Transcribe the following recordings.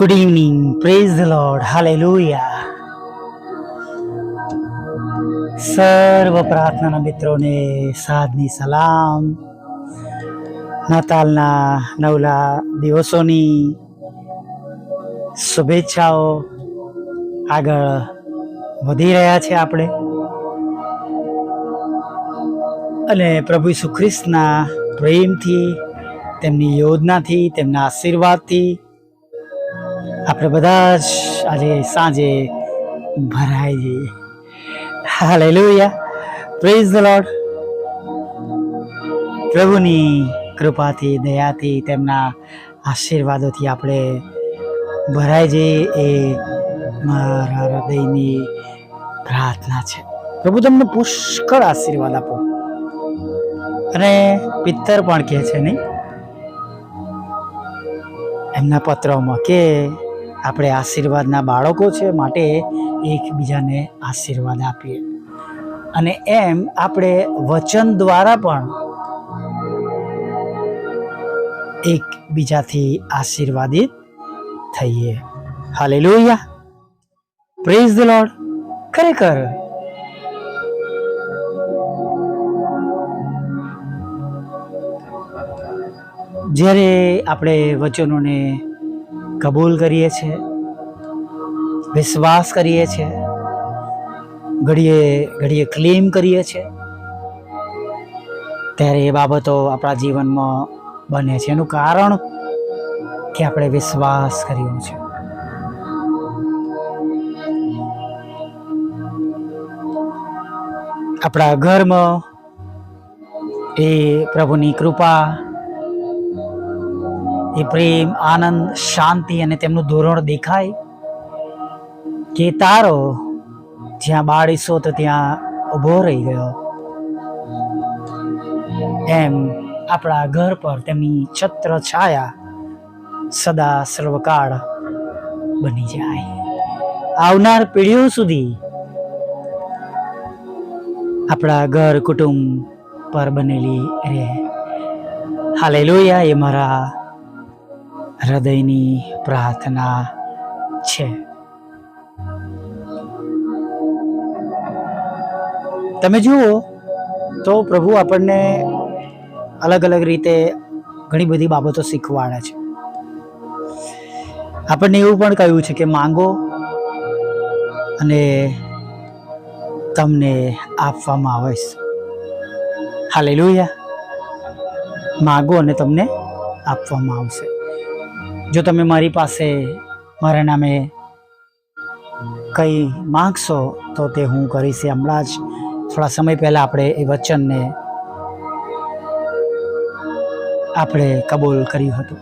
Good evening. Praise the Lord. Hallelujah. સર્વ પ્રાર્થનાના મિત્રોને સાધની સલામ નાતાલના નવલા દિવસોની શુભેચ્છાઓ આગળ વધી રહ્યા છે આપણે અને પ્રભુ ઈસુ પ્રેમથી, તેમની યોજનાથી, તેમના આશીર્વાદથી આપણે બધા જ આજે સાંજે ભરાઈ જઈએ. હાલેલુયા. પ્રેઝ ધ લોર્ડ પ્રભુની કૃપાથી, દયાથી, તેમના આશીર્વાદોથી આપણે ભરાઈ જઈએ એ મારા હૃદયની પ્રાર્થના છે. પ્રભુ તમને પુષ્કળ આશીર્વાદ આપો. અને પિત્તર પણ કહે છે નહીં? એમના પત્રોમાં કે આપણે આશીર્વાદના બાળકો છે માટે એકબીજાને આશીર્વાદ આપીએ. અને એમ આપણે વચન દ્વારા પણ એકબીજાથી આશીર્વાદિત થઈએ. હાલે લોહિયા પ્રેઝ ધ લોર્ડ ખરેખર. જ્યારે આપણે વચનોને કબૂલ કરીએ છીએ, વિશ્વાસ કરીએ છીએ, ઘડીએ ઘડીએ ક્લેમ કરીએ છીએ, ત્યારે એ બાબતો આપણા જીવનમાં બને છે. એનું કારણ કે આપણે વિશ્વાસ કર્યો છે. આપણા ઘરમાં એ પ્રભુની કૃપા એ પ્રેમ, આનંદ, શાંતિ અને તેમનું ધોરણ દેખાય. કે તારો, જ્યાં બાળીશો તો ત્યાં ઊભો રહી ગયો. એમ આપણા ઘર પર તેમની છત્ર છાયા સદા સર્વકાળ બની જાય. આવનાર પેઢીઓ સુધી આપણા ઘર કુટુંબ પર બનેલી રહે. હાલે લોયા એ મારા હૃદયની પ્રાર્થના છે. તમે જુઓ તો પ્રભુ આપણને અલગ અલગ રીતે ઘણી બધી બાબતો શીખવાડે છે. આપણને એવું પણ કહ્યું છે કે માંગો અને તમને આપવામાં આવે છે. હાલે માગો અને તમને આપવામાં આવશે. જો તમે મારી પાસે મારા નામે કંઈ માગશો, તો તે હું કરીશ. હમણાં જ થોડા સમય પહેલાં આપણે એ વચનને આપણે કબૂલ કર્યું હતું.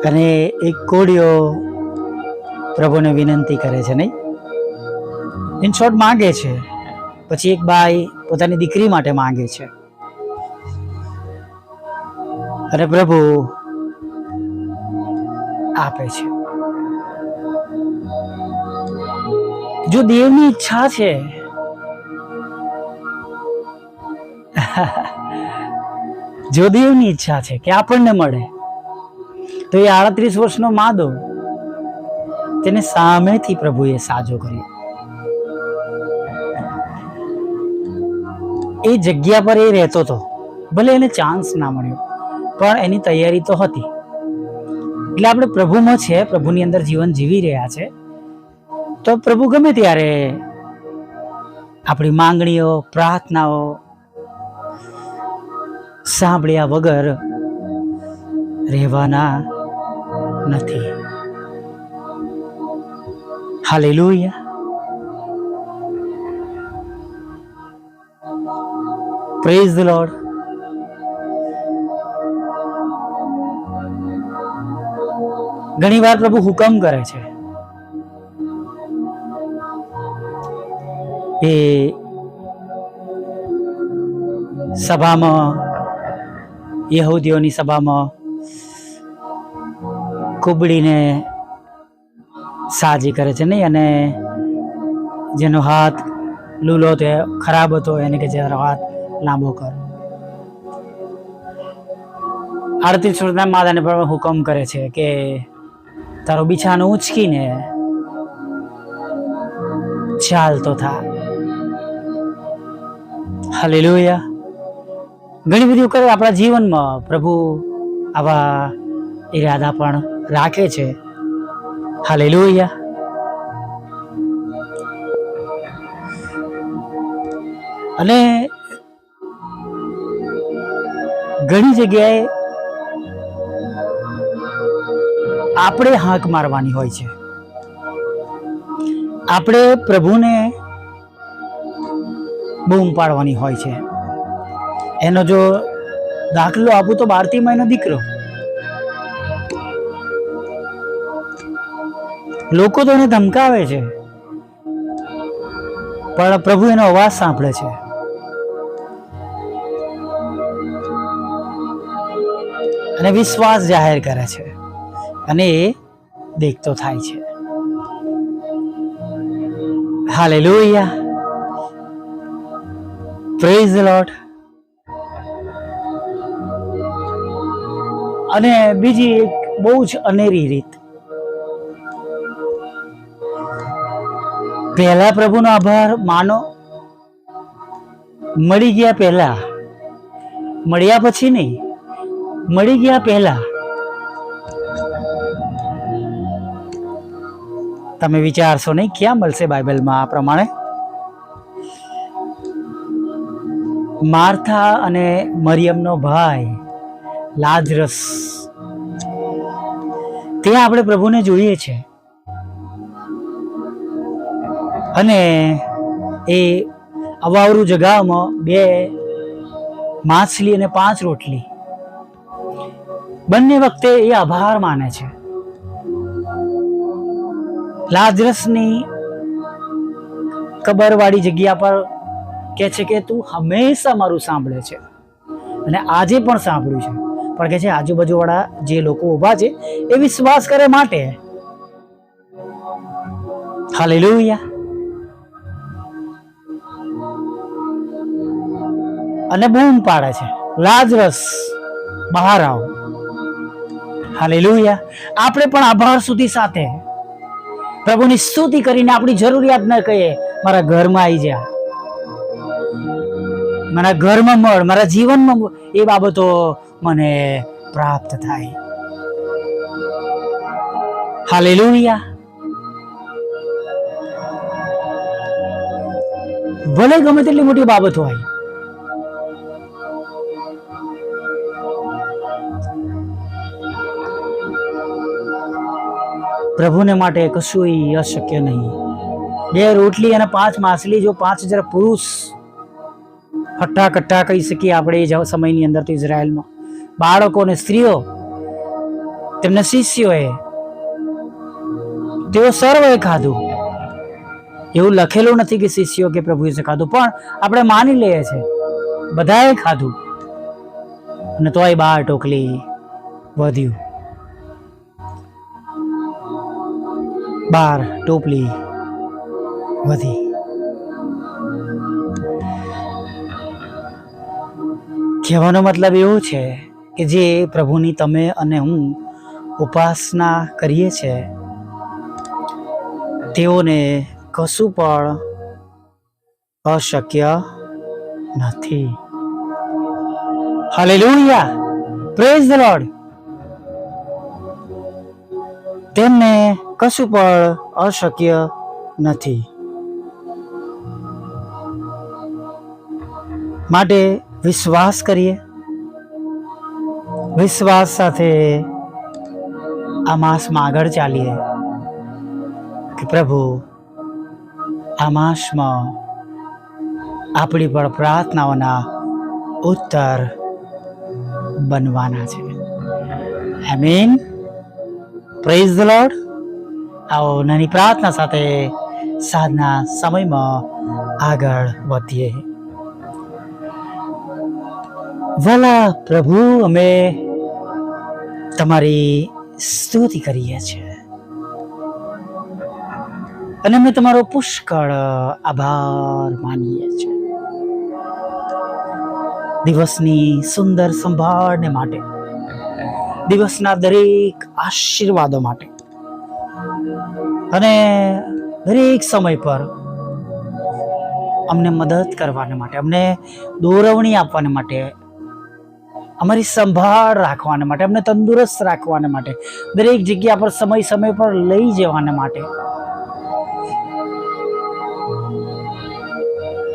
અને એક કોળીઓ પ્રભુને વિનંતી કરે છે, નહીં? ઇન શોર્ટ માંગે છે. પછી એક બાઈ પોતાની દીકરી માટે માંગે છે. અને પ્રભુ આપે છે. જો દેવની ઈચ્છા છે, જો દેવની ઈચ્છા છે કે આપણને મળે, તો એ આડત્રીસ વર્ષનો માદો તેને સામેથી પ્રભુએ સાજો કર્યો. એ જગ્યા પર એ રહેતો હતો, ભલે એને ચાન્સ ના મળ્યો. પણ એની તૈયારી તો હતી. એટલે આપણે પ્રભુમાં છે, પ્રભુની અંદર જીવન જીવી રહ્યા છે. તો પ્રભુ ગમે ત્યારે આપણી માંગણીઓ, પ્રાર્થનાઓ સાંભળ્યા વગર રહેવાના નથી. હાલેલુયા. પ્રેઝ ધ લોર્ડ ઘણી વાર પ્રભુ હુકમ કરે છે. એ સભામાં, યહૂદીઓની સભામાં કુબડીને સાજી કરે છે નહીં? અને જેનો હાથ લૂલો તે ખરાબ હતો, એને કે જેનો હાથ લાંબો કર. આરતી સુરના માતાને પણ હુકમ કરે છે કે તારો બિછાનો ઉંચકીને ચાલતો થા. હાલેલુયા ઘણી બધી વખત આપણા જીવનમાં પ્રભુ આવા ઈરાદા પણ રાખે છે. હાલેલુયા અને ઘણી જગ્યાએ આપણે હાંક મારવાની હોય છે. આપણે પ્રભુને બૂમ પાડવાની હોય છે. એનો જો દાખલો આપું તો બારતી મહિનો દીકરો. લોકો તો એને ધમકાવે છે. પણ પ્રભુ એનો અવાજ સાંભળે છે. અને વિશ્વાસ જાહેર કરે છે. અને એ દેખતો થાય છે. હાલેલુયા. પ્રેઝ લોટ અને બીજી એક બહુ જ અનેરી રીત. પહેલા પ્રભુનો આભાર માનો. મળી ગયા પહેલા. મળ્યા પછી નહીં. મળી ગયા પહેલા. તમે વિચારશો નહીં, ક્યાં મળશે બાઇબલમાં આ પ્રમાણે? માર્થા અને મરિયમનો ભાઈ લાજરસ. તે આપણે પ્રભુને જોઈએ છે. અને એ અવાવરું જગામાં બે માછલી અને પાંચ રોટલી બંને વખતે એ આભાર માને છે. લાજરસની કબરવાળી જગ્યા પર કહે છે કે તું હંમેશા મારું સાંભળે છે. અને આજે પણ સાંભળ્યું છે. પણ કે છે આજુબાજુવાળા જે લોકો ઊભા છે, એ વિશ્વાસ કરે માટે. હાલેલુયા. અને બૂમ પાડે છે. લાજરસ બહાર આવો. હાલેલુયા. આપણે પણ આભાર સુધી સાથે. પ્રભુની સ્તુતિ કરીને આપણી જરૂરિયાત ન કહીએ, મારા ઘરમાં આવી જા. મારા ઘરમાં મળ, મારા જીવનમાં એ બાબતો મને પ્રાપ્ત થાય. હાલેલુયા. ભલે ગમે તેટલી મોટી બાબત હોય પ્રભુને માટે કશું અશક્ય નહીં. બે રોટલી અને પાંચ માછલી, જો પાંચ હજાર પુરુષ હટ્ટા કટ્ટા કહી શકીએ આપણે એ સમયની અંદર તો ઇઝરાયલમાં. બાળકો અને સ્ત્રીઓ, તેમના શિષ્યોએ, તેઓ સર્વે ખાધું. એવું લખેલું નથી કે શિષ્યો કે પ્રભુએ ખાધું, પણ આપણે માની લઈએ છે બધાએ ખાધું. અને તોય બાર ટોકલી વધ્યું. બાર ટોપલી વધી. કહેવાનો મતલબ એવો છે કે જે પ્રભુની તમે અને હું ઉપાસના કરીએ છીએ તેઓને કશું પણ અશક્ય નથી. હાલેલુયા. પ્રેઝ ધ લોર્ડ તેમને કશું પણ અશક્ય નથી. માટે વિશ્વાસ કરીએ. વિશ્વાસ સાથે આ માસમાં આગળ ચાલીએ કે પ્રભુ, આ માસમાં આપણી પણ પ્રાર્થનાઓના ઉત્તર બનવાના છે. આમીન પ્રેઝ ધ લોર્ડ આવો નાની પ્રાર્થના સાથે સાંજના સમયમાં આગળ વધીએ. વાલા પ્રભુ, અમે તમારી સ્તુતિ કરીએ છીએ. અને અમે તમારો પુષ્કળ આભાર માનીએ છીએ. દિવસની સુંદર સંભાળને માટે, દિવસના દરેક આશીર્વાદો માટે અને દરેક સમય પર અમને મદદ કરવાને માટે, અમને દોરવણી આપવાને માટે, અમારી સંભાળ રાખવાને માટે, અમને તંદુરસ્ત રાખવાને માટે, દરેક જગ્યા પર સમય સમય પર લઈ જવાને માટે.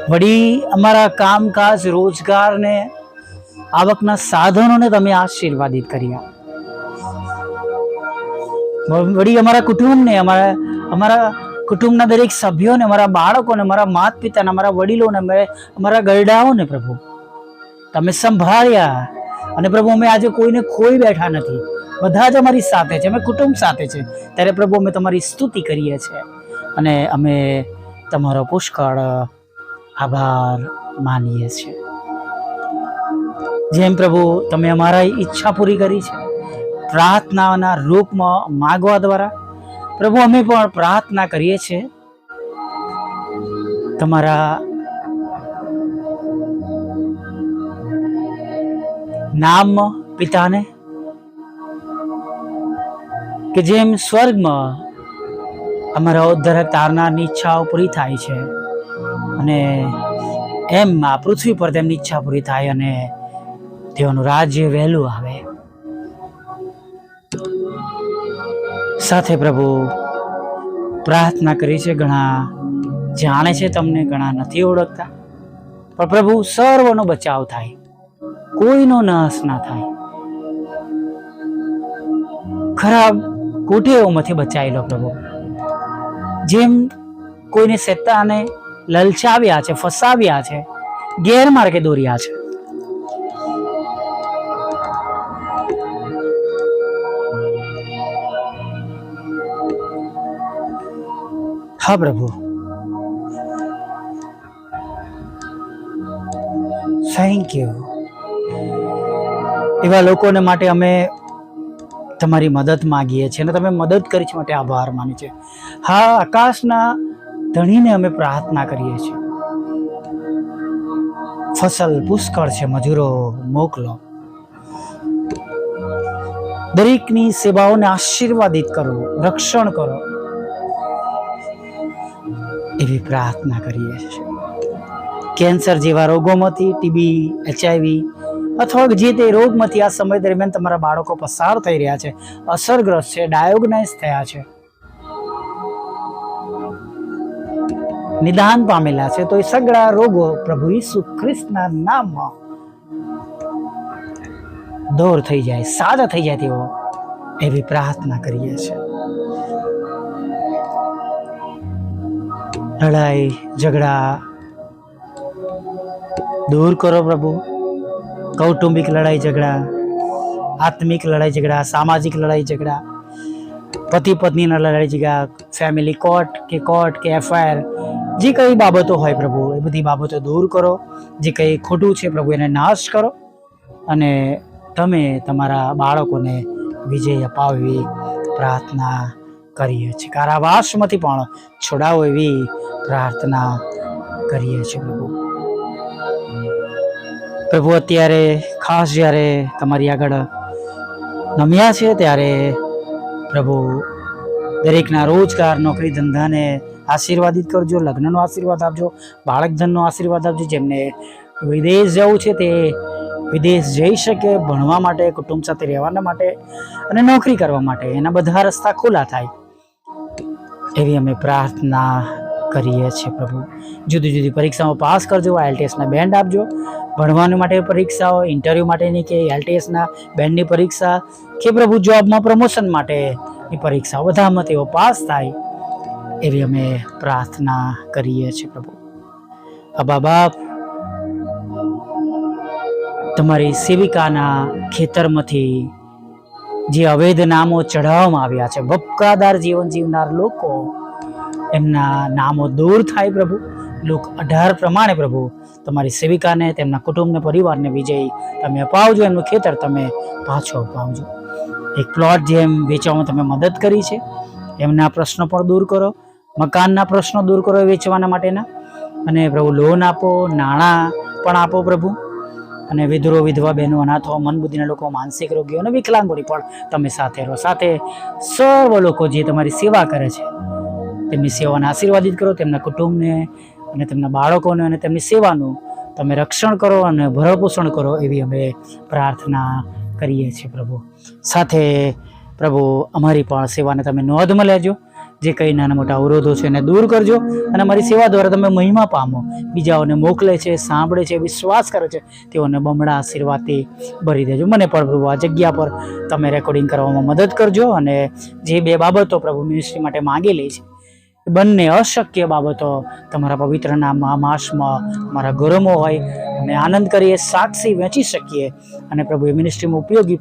વળી અમારા કામકાજ, રોજગારને, આવકના સાધનોને તમે આશીર્વાદિત કર્યા. વળી અમારા કુટુંબને, અમારા અમારા કુટુંબના દરેક સભ્યોને, અમારા બાળકોને, અમારા માત પિતાને અમારા વડીલોને, અમે, અમારા ગરડાઓને પ્રભુ, તમે સંભાળ્યા. અને પ્રભુ, અમે આજે કોઈને ખોઈ બેઠા નથી. બધા જ અમારી સાથે છે, અમે કુટુંબ સાથે છે. ત્યારે પ્રભુ, અમે તમારી સ્તુતિ કરીએ છીએ. અને અમે તમારો પુષ્કળ આભાર માનીએ છીએ. જેમ પ્રભુ, તમે અમારા ઈચ્છા પૂરી કરી છે. પ્રાર્થનાના રૂપમાં માગવા દ્વારા પ્રભુ, અમે પણ પ્રાર્થના કરીએ છીએ. તમારા નામ પિતાને કે જેમ સ્વર્ગમાં અમારા ઉદ્ધારક તારનારની ઈચ્છાઓ પૂરી થાય છે અને એમ આ પૃથ્વી પર તેમની ઈચ્છા પૂરી થાય અને તેઓનું રાજ્ય વહેલું આવે. સાથે પ્રભુ, પ્રાર્થના કરી છે, ઘણા જાણે છે તમને, ઘણા નથી ઓળખતા. પણ પ્રભુ, સર્વનો બચાવ થાય. કોઈનો નાશ ના થાય. ખરાબ કુટેવોમાંથી બચાવી લો પ્રભુ. જેમ કોઈને શેતાને લલચાવ્યા છે, ફસાવ્યા છે, ગેરમાર્ગે દોર્યા છે હા, પ્રભુ. થેન્ક યુ એવા લોકોને માટે અમે તમારી મદદ માગીએ છીએ અને તમે મદદ કરી છે માટે આભાર માની છે. હા, આકાશના ધણીને અમે પ્રાર્થના કરીએ છીએ. ફસલ પુષ્કળ છે, મજૂરો મોકલો. દરેકની સેવાઓને આશીર્વાદિત કરો, રક્ષણ કરો. એવી પ્રાર્થના કરીએ છીએ. કેન્સર જેવા રોગોમાંથી ટીબી એચઆઈવી અથવા જે તે રોગમાંથી આ સમય દરમિયાન તમારા બાળકો પસાર થઈ રહ્યા છે, અસરગ્રસ્ત છે, ડાયોગ્નાઇઝ થયા છે. નિદાન પામેલા છે, તો એ સગળા રોગો પ્રભુ ઈસુ ખ્રિસ્તના નામમાં દૂર થઈ જાય, સાજા થઈ જાય તેવો એવી પ્રાર્થના કરીએ છીએ. લડાઈ, ઝઘડા. દૂર કરો પ્રભુ. કૌટુંબિક લડાઈ, ઝઘડા. આત્મિક લડાઈ, ઝઘડા. સામાજિક લડાઈ, ઝઘડા. પતિ પત્નીના લડાઈ, ઝઘડા. ફેમિલી કોર્ટ કે કોર્ટ કે એફઆઈઆર. જે કઈ બાબતો હોય પ્રભુ, એ બધી બાબતો દૂર કરો. જે કંઈ ખોટું છે પ્રભુ, એને નાશ કરો. અને તમે તમારા બાળકોને વિજય અપાવવી પ્રાર્થના કરીએ છીએ. કારાવાસમાંથી પણ છોડાવો એવી પ્રાર્થના કરીએ છીએ પ્રભુ. પ્રભુ, અત્યારે ખાસ જ્યારે તમારી આગળ નમ્યા છે ત્યારે પ્રભુ, દરેકના રોજગાર નોકરી ધંધાને આશીર્વાદિત કરજો, લગ્નનો આશીર્વાદ આપજો બાળક ધનનો આશીર્વાદ આપજો. જેમને વિદેશ જવું છે તે વિદેશ જઈ શકે, ભણવા માટે, કુટુંબ સાથે રહેવાના માટે અને નોકરી કરવા માટે. એના બધા રસ્તા ખુલ્લા થાય. એવી અમે પ્રાર્થના કરીએ છીએ પ્રભુ. જુદી જુદી પરીક્ષાઓ પાસ કરજો, આઈએલટીએસના બેન્ડ આપજો. ભણવાની માટે પરીક્ષાઓ ઇન્ટરવ્યૂ માટેની કે એલટીએસના બેન્ડની પરીક્ષા કે પ્રભુ જોબમાં પ્રમોશન માટેની પરીક્ષા બધામાં તેઓ પાસ થાય એવી અમે પ્રાર્થના કરીએ છીએ પ્રભુ. અબા બાપ તમારી સેવિકાના ખેતરમાંથી જે અવૈધ નામો ચઢાવવામાં આવ્યા છે. બપકાદાર જીવન જીવનાર લોકો એમના નામો દૂર થાય પ્રભુ. લોક અઢાર પ્રમાણે પ્રભુ, તમારી સેવિકાને, તેમના કુટુંબને, પરિવારને વિજય તમે અપાવજો, એમનું ખેતર તમે પાછો અપાવજો. એક પ્લોટ જેમ વેચવામાં તમે મદદ કરી છે. એમના પ્રશ્નો પણ દૂર કરો, મકાનના પ્રશ્નો દૂર કરો વેચવાના માટેના. અને પ્રભુ લોન આપો, નાણાં પણ આપો પ્રભુ. અને વિધુરો વિધવા બહેનો અનાથો, મનબુદ્ધિના લોકો, માનસિક રોગીઓ અને વિકલાંગોની પણ તમે સાથે રહો. સાથે સર્વ લોકો જે તમારી સેવા કરે છે, તેમની સેવાને આશીર્વાદિત કરો, તેમના કુટુંબને અને તેમના બાળકોને અને તેમની સેવાનું તમે રક્ષણ કરો અને ભરણપોષણ કરો એવી અમે પ્રાર્થના કરીએ છીએ પ્રભુ. સાથે પ્રભુ, અમારી પણ સેવાને તમે નોંધમાં લેજો. જે કંઈ નાના મોટા અવરોધો છે એને દૂર કરજો અને અમારી સેવા દ્વારા તમે મહિમા પામો. બીજાઓને મોકલે છે, સાંભળે છે, વિશ્વાસ કરે છે, તેઓને બમણા આશીર્વાદથી ભરી દેજો. મને પણ પ્રભુ આ જગ્યા પર તમે રેકોર્ડિંગ કરવામાં મદદ કરજો અને જે બે બાબતો પ્રભુ મિનિસ્ટ્રી માટે માંગેલી છે બંને અશક્ય બાબતો તમારા પવિત્ર નામમાં, માસમાં, અમારા ઘરોમાં હોય. અમે આનંદ કરીએ, સાક્ષી વેચી શકીએ અને પ્રભુ એ મિનિસ્ટ્રીમાં ઉપયોગી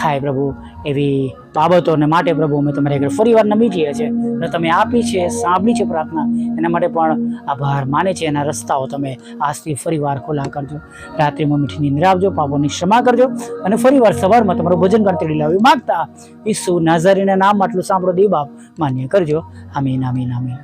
થાય પ્રભુ, એવી બાબતોને માટે પ્રભુ અમે તમારી આગળ ફરીવાર નમી જઈએ છીએ અને તમે આપી છે, સાંભળી છે પ્રાર્થના. એના માટે પણ આભાર માને છે એના રસ્તાઓ તમે આજથી ફરીવાર ખુલ્લા કરજો. રાત્રિમાં મીઠી નિંદ્રા આપજો પાપોની ક્ષમા કરજો અને ફરીવાર સવારમાં તમારું ભજન કરતી લાવી માગતા ઈસુ નાઝરીના નામ આટલું સાંભળો દે બાપ, માન્ય કરજો. આમીન આમીન આમીન.